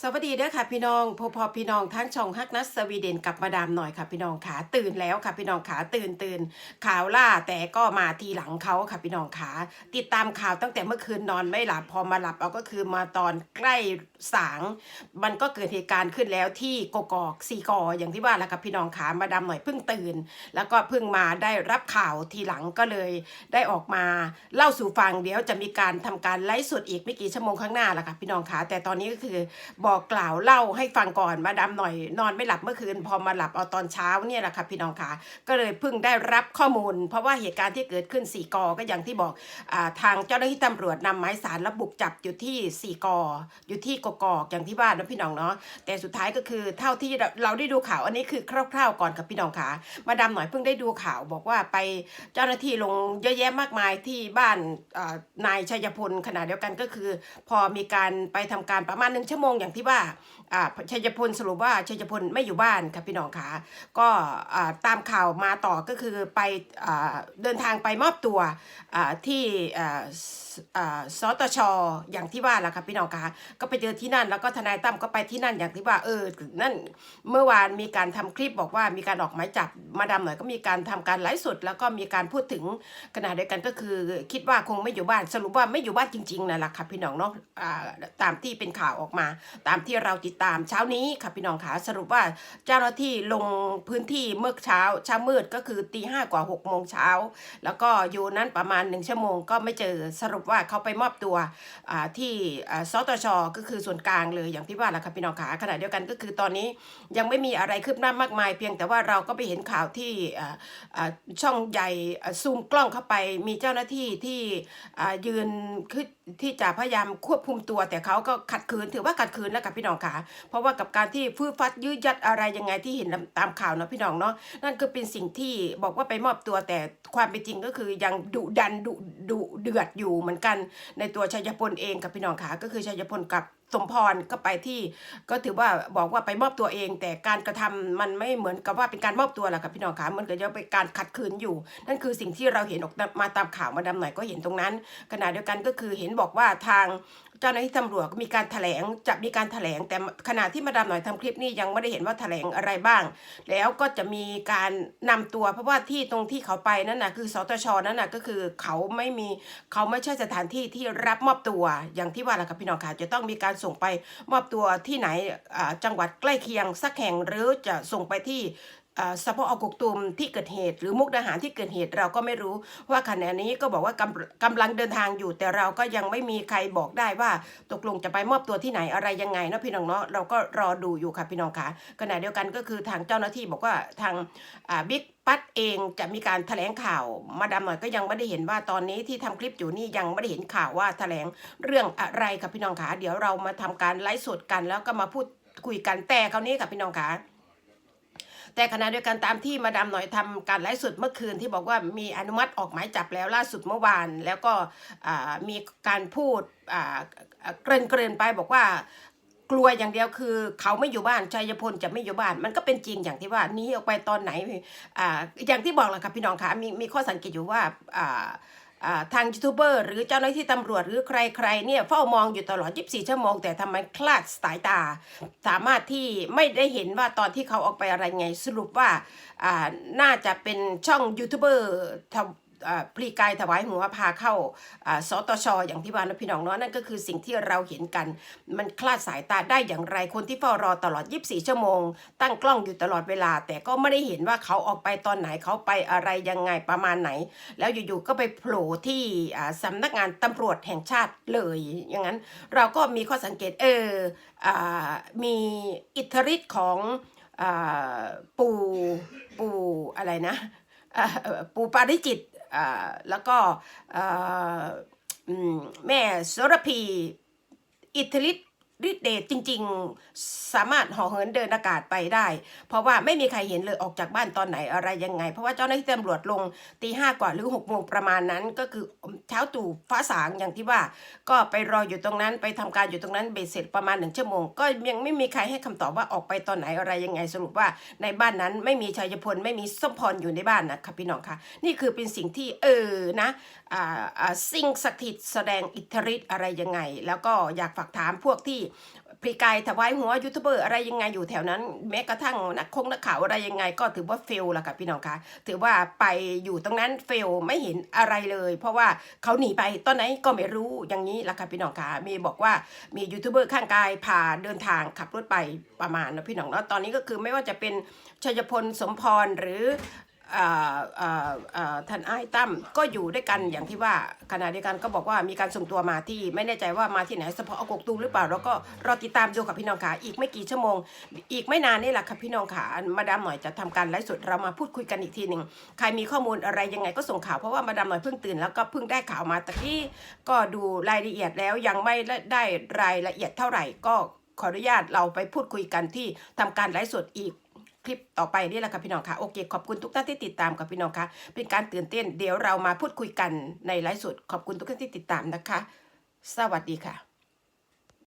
สวัสดีเด้อค่ะพี่น้องพอพอพี่น้องทั้งช่องฮักนัสสวีเดนกับมาดามหน่อยค่ะพี่น้องขาตื่นแล้วค่ะพี่น้องขาตื่นตื่นข่าวล่าแต่ก็มาทีหลังเขาค่ะพี่น้องขาติดตามข่าวตั้งแต่เมื่อคืนนอนไม่หลับพอมาหลับเอาก็คือมาตอนใกล้สาง มันก็เกิดเหตุการณ์ขึ้นแล้วที่กกอกสีกออย่างที่ว่าแหล้วค่ะพี่น้องขามาดามหน่อยเพิ่งตื่น แล้วก็เพิ่งมาได้รับข่าวทีหลังก็เลย ได้ออกมาเล่าสู่ฟังเดี๋ยวจะมีการทำการไลฟ์สดอีกไม่กี่ชั่วโมงข้างหน้าแหละค่ะพี่น้องขาแต่ตอนนี้ก็คือบอกกล่าวเล่าให้ฟังก่อนมาดามหน่อยนอนไม่หลับเมื่อคืน พอมาหลับเอาตอนเช้าเนี่ยแหละค่ะพี่น้องค่ะก็เลยเพิ่งได้รับข้อมูล เพราะว่าเหตุการณ์ที่เกิดขึ้นสี่กอก็อย่างที่บอกอทางเจ้าหน้าที่ตำรวจนำหมายสารและบุกจับอยู่ที่สี่กออยู่ที่กกอกอย่างที่บ้านนะพี่น้องเนาะแต่สุดท้ายก็คือเท่าที่เราได้ดูข่าวอันนี้คือคร่าวๆก่อนกับพี่น้องค่ะมาดามหน่อยเพิ่งได้ดูข่าวบอกว่าไปเจ้าหน้าที่ลงเยอะแยะมากมายที่บ้านนายชัยพลขณะเดียวกันก็คือ พอมีการไปทำการประมาณหนึ่งชั่วโมงอย่างที่ว่าชัยพลสรุปว่าชัยพลไม่อยู่บ้านค่ะพี่น้องคะก็ตามข่าวมาต่อก็คือไปอเดินทางไปมอบตัวที่สตชอย่างที่ว่าแหละค่ะพี่น้องคะก็ไปเจอที่นั่นแล้วก็ทนายตั้มก็ไปที่นั่นอย่างที่ว่าเออนั่นเมื่อวานมีการทำคลิปบอกว่ามีการออกหมายจับมาดามหน่อยก็มีการทำการไลฟ์สดแล้วก็มีการพูดถึงขณะเดียวกันก็คือ คิดว่าคงไม่อยู่บ้านสรุปว่าไม่อยู่บ้านจริงๆนั่นแหละค่ะพี่น้องเนาะอ่าตามที่เป็นข่าวออกมาตามที่เราติดตามเช้านี้ค่ะพี่น้องคะสรุปว่าเจ้าหน้าที่ลงพื้นที่เมื่อเช้าเช้ามืดก็คือตีห้ากว่าหกโมงเช้า แล้วก็อยู่นั้นประมาณหนึ่งชั่วโมงก็ไม่เจอสรุปว่าเขาไปมอบตัวอ่าที่อ่าสตชก็คือส่วนกลางเลยอย่างที่ว่าแหละค่ะพี่น้องคะขณะเดียวกันก็คือตอนนี้ยังไม่มีอะไรคืบหน้ามากมาย เพียงแต่ว่าเราก็ไปเห็นข่าวที่อ่าอ่าช่องใหญ่ซูมกล้องเข้าไปมีเจ้าหน้าที่ที่อ่ายืนคือที่จะพยายามควบคุมตัว แต่เขาก็ขัดขืนถือว่าขัดขืนแล้วกับพี่น้องค่ะ เพราะว่ากับการที่ฟื้นฟัดยืดยัดอะไรยังไงที่เห็นตามข่าวเนาะพี่น้องเนาะนั่นก็เป็นสิ่งที่บอกว่าไปมอบตัวแต่ความเป็นจริงก็คือยังดุดันดุดุเดือดอยู่เหมือนกันในตัวชัยพลเองกับพี่น้องค่ะก็คือชัยพลกับ สมพรก็ไปที่ก็ถือว่าบอกว่าไปมอบตัวเอง แต่การกระทำมันไม่เหมือนกับว่าเป็นการมอบตัวแหละค่ะพี่น้องคะมันก็ยังเป็นการขัดขืนอยู่ นั่นคือสิ่งที่เราเห็นออกมาตามข่าวมาดำหน่อยก็เห็นตรงนั้น ขณะเดียวกันก็คือเห็นบอกว่าทางเจ้าหน้าที่ตำรวจก็มีการแถลงจะมีการแถลง แต่ขณะที่มาดามหน่อยทำคลิปนี้ยังไม่ได้เห็นว่าแถลงอะไรบ้าง แล้วก็จะมีการนำตัวเพราะว่าที่ตรงที่เขาไปนั่นนะคือสตชนั่นนะก็คือเขาไม่มีเขาไม่ใช่สถานที่ที่รับมอบตัวอย่างที่ว่าแหละครับพี่น้องค่ะจะต้องมีการส่งไปมอบตัวที่ไหนจังหวัดใกล้เคียงสักแห่งหรือจะส่งไปที่ สพอกกตุมที่เกิดเหตุ หรือมุกดาหารที่เกิดเหตุเราก็ไม่รู้ว่าขณะนี้ก็บอกว่ากำกำลังเดินทางอยู่ แต่เราก็ยังไม่มีใครบอกได้ว่าตกลงจะไปมอบตัวที่ไหนอะไรยังไงนะพี่น้องเนาะเราก็รอดูอยู่ค่ะพี่น้องค่ะขณะเดียวกันก็คือทางเจ้าหน้าที่บอกว่าทางบิ๊กปัดเองจะมีการแถลงข่าว มาดามหน่อยก็ยังไม่ได้เห็นว่าตอนนี้ที่ทำคลิปอยู่นี่ยังไม่ได้เห็นข่าวว่าแถลงเรื่องอะไรค่ะพี่น้องค่ะเดี๋ยวเรามาทำการไลฟ์สดกันแล้วก็มาพูดคุยกันแต่คราวนี้ค่ะพี่น้องค่ะ แต่ขณะเดียวกันตามที่มาดามหน่อยทำการไลฟ์สดเมื่อคืนที่บอกว่ามีอนุมัติออกหมายจับแล้วล่าสุดเมื่อวาน แล้วก็มีการพูดเกริ่นเกรนๆไปบอกว่ากลัวอย่างเดียวคือ เขาไม่อยู่บ้านชัยพลจะไม่อยู่บ้าน มันก็เป็นจริงอย่างที่ว่านี้ออกไปตอนไหนอ่าอย่างที่บอกแหละค่ะพี่น้องคะมีมีข้อสังเกตอยู่ว่าอ่า ทางยูทูบเบอร์หรือเจ้าหน้าที่ตำรวจหรือใครๆเนี่ยเฝ้ามองอยู่ตลอด 24 ชั่วโมง แต่ทำไมคลาดสายตา สามารถที่ไม่ได้เห็นว่าตอนที่เขาออกไปอะไรไงสรุปว่าน่าจะเป็นช่องยูทูบเบอร์ ทำอ่าพลีกายถวายหัวพาเข้าสตชอย่างที่ว่านะพี่น้องเนาะนั่นก็คือสิ่งที่เราเห็นกัน มันคลาดสายตาได้อย่างไรคนที่เฝ้ารอตลอด 24 ชั่วโมง ตั้งกล้องอยู่ตลอดเวลา แต่ก็ไม่ได้เห็นว่าเขาออกไปตอนไหนเขาไปอะไรยังไงประมาณไหน แล้วอยู่ๆก็ไปโผล่ที่อ่าสำนักงานตำรวจแห่งชาติเลยอย่างนั้น เราก็มีข้อสังเกตเอออมีอิทธิฤทธิ์ของอปู่ปู่อะไรนะ ปู่ปาริจิต แล้วก็แม่โสระพี อิทธิฤทธิ์ ฤทธิเดชจริง ๆ สามารถห่อเหินเดินอากาศไปได้ เพราะว่าไม่มีใครเห็นเลยออกจากบ้านตอนไหนอะไรยังไง เพราะว่าเจ้าหน้าที่ตำรวจลงตีห้ากว่าหรือหกโมงประมาณนั้น ก็คือเช้าตู่ฟ้าสางอย่างที่ว่า ก็ไปรออยู่ตรงนั้นไปทำการอยู่ตรงนั้นเบ็ดเสร็จประมาณหนึ่งชั่วโมง ก็ยังไม่มีใครให้คำตอบว่าออกไปตอนไหนอะไรยังไงสรุปว่าในบ้านนั้นไม่มีชัยพลไม่มีส้มพรอยู่ในบ้านนะคะพี่น้องค่ะนี่คือเป็นสิ่งที่เออนะอ่าสิ่งศักดิ์สิทธิ์แสดงอิทธิฤทธิ์อะไรยังไง แล้วก็อยากฝากถามพวกที่พรีกายถวายหัวยูทูบเบอร์อะไรยังไงอยู่แถวนั้น แม้กระทั่งนักคงนักข่าวอะไรยังไง ก็ถือว่าเฟลละค่ะพี่น้องคะถือว่าไปอยู่ตรงนั้นเฟลไม่เห็นอะไรเลย เพราะว่าเขาหนีไปตอนไหนก็ไม่รู้อย่างนี้ละค่ะพี่น้องคะมีบอกว่ามียูทูบเบอร์ข้างกายพาเดินทางขับรถไปประมาณนะพี่น้องเนาะตอนนี้ก็คือไม่ว่าจะเป็นชัยพลสมพรหรือ ท่านไอ้ตั้มก็อยู่ด้วยกันอย่างที่ว่าขณะเดียวกันก็บอกว่ามีการส่งตัวมาที่ ไม่แน่ใจว่ามาที่ไหนเฉพาะกกตูมหรือเปล่า แล้วก็รอติดตามดูกับพี่น้องขาอีกไม่กี่ชั่วโมง อีกไม่นานนี่แหละค่ะพี่น้องขามาดามหน่อยจะทำการไลฟ์สดเรามาพูดคุยกันอีกทีหนึ่งใครมีข้อมูลอะไรยังไงก็ส่งข่าวเพราะว่ามาดามหน่อยเพิ่งตื่นแล้วก็เพิ่งได้ข่าวมาตะกี้ก็ดูรายละเอียดแล้วยังไม่ได้รายละเอียดเท่าไหร่ก็ขออนุญาตเราไปพูดคุยกันที่ทำการไลฟ์สดอีก คลิปต่อไปนี่แหละค่ะพี่น้องค่ะโอเคขอบคุณทุกท่านที่ติดตามกับพี่น้องค่ะเป็นการตื่นเต้นเดี๋ยวเรามาพูดคุยกันในไลฟ์สดขอบคุณทุกท่านที่ติดตามนะคะ สวัสดีค่ะ